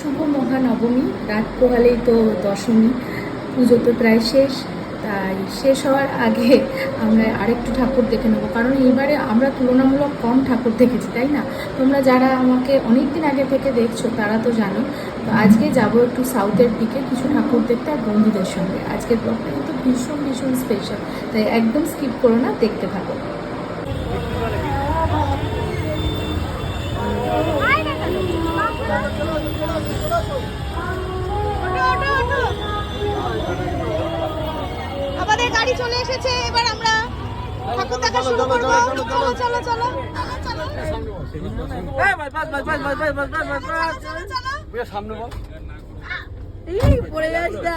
শুভ মহানবমী। রাত পোহালেই তো দশমী। পুজো তো প্রায় শেষ। তাই শেষ হওয়ার আগে আমরা আরেকটু ঠাকুর দেখে নেব। কারণ এইবারে আমরা তুলনামূলক কম ঠাকুর দেখেছি, তাই না? তোমরা যারা আমাকে অনেক দিন আগে থেকে দেখছ, তারা তো জানো। তো আজকে যাব একটু সাউথের দিকে কিছু ঠাকুর দেখতে আর বন্ধুদের সঙ্গে। আজকের ব্লগটা কিন্তু ভীষণ ভীষণ স্পেশাল তাই একদম স্কিপ করো না, দেখতে থাকো। আমাদের গাড়ি চলে এসেছে এবার আমরা ঠাকুর দেখা শুরু করব চলো চলো চলো চলো এই পড়ে যাস না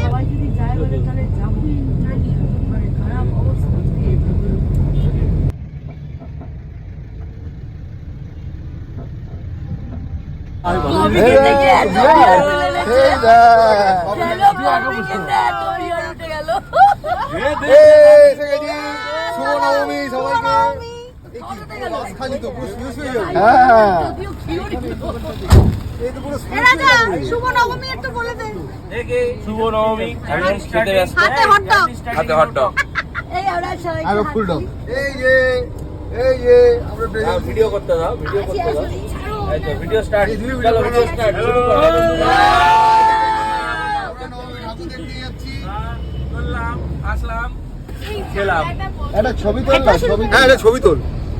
সবাই যদি যায় বলে তাহলে যাব মানে খারাপ অবস্থা শুভ আমি এই যে এই যে আমরা ভিডিও করতে দাও ভিডিও করতে দাও। এই ভিডিও স্টার্ট চলো ভিডিও স্টার্ট শুরু করো আসলাম। খেলাম। একটা ছবি তোল ছবি হ্যাঁ তোল।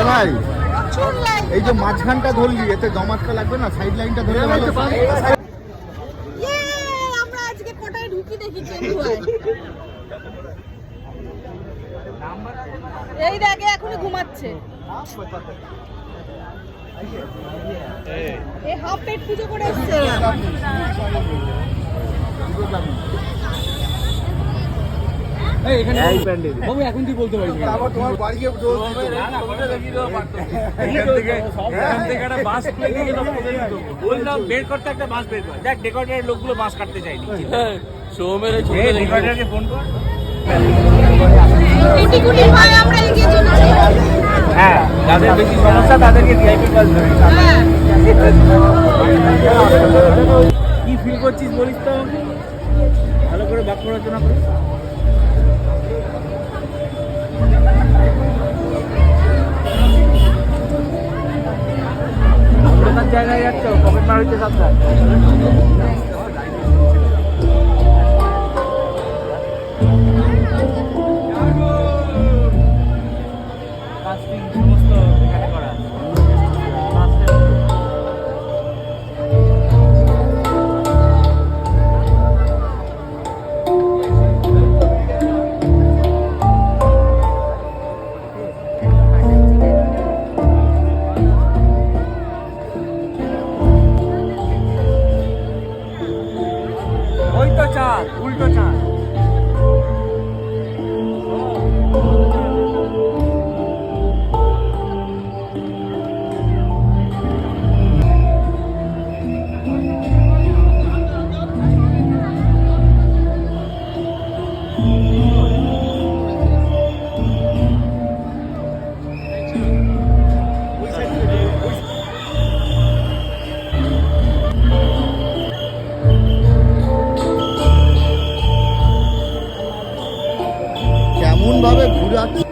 এ ভাই এই যে মাঝখানটা ধরলি এতে জমাটকা লাগবে না? সাইড লাইনটা ইয়ে আমরা আজকে কটায় ঢুকি দেখি এই দেখে এখনই ঘুমাচ্ছে। এই হাফ পেট পুজো করে এসছে। আবার তোমার বাড়ি গিয়ে বের করতে একটা বাস বের কর। দেখ ডেকোরেটরের লোকগুলো বাস কাটতে চাইনি সৌমের ডেকোরেটরকে ফোন কর? হ্যাঁ যাদের বেশি সমস্যা তাদেরকে ভিআইপি বাস ধরে হ্যাঁ। কি ফিল করছিস বলিস তো? ভালো করে বাক্য রচনা কর। জায়গায় যাচ্ছ পকেট মার হচ্ছে সমস্ত চাঁদ উল্টো চাঁদ কেমন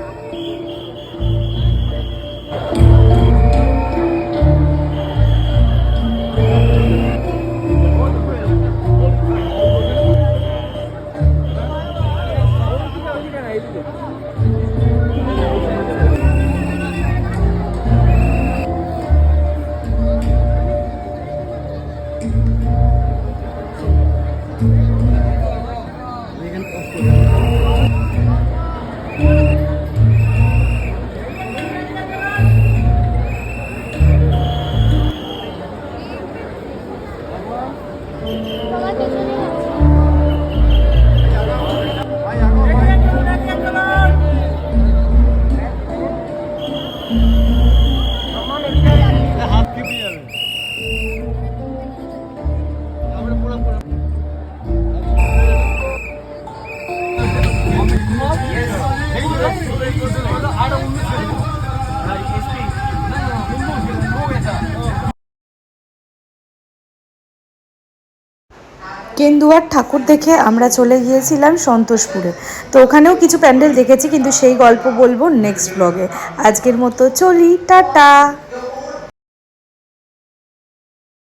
কেন্দুয়ার ঠাকুর দেখে আমরা চলে গিয়েছিলাম সন্তোষপুরে। তো ওখানেও কিছু প্যান্ডেল দেখেছি, কিন্তু সেই গল্প বলব নেক্সট ব্লগে আজকের মতো চলি, টাটা!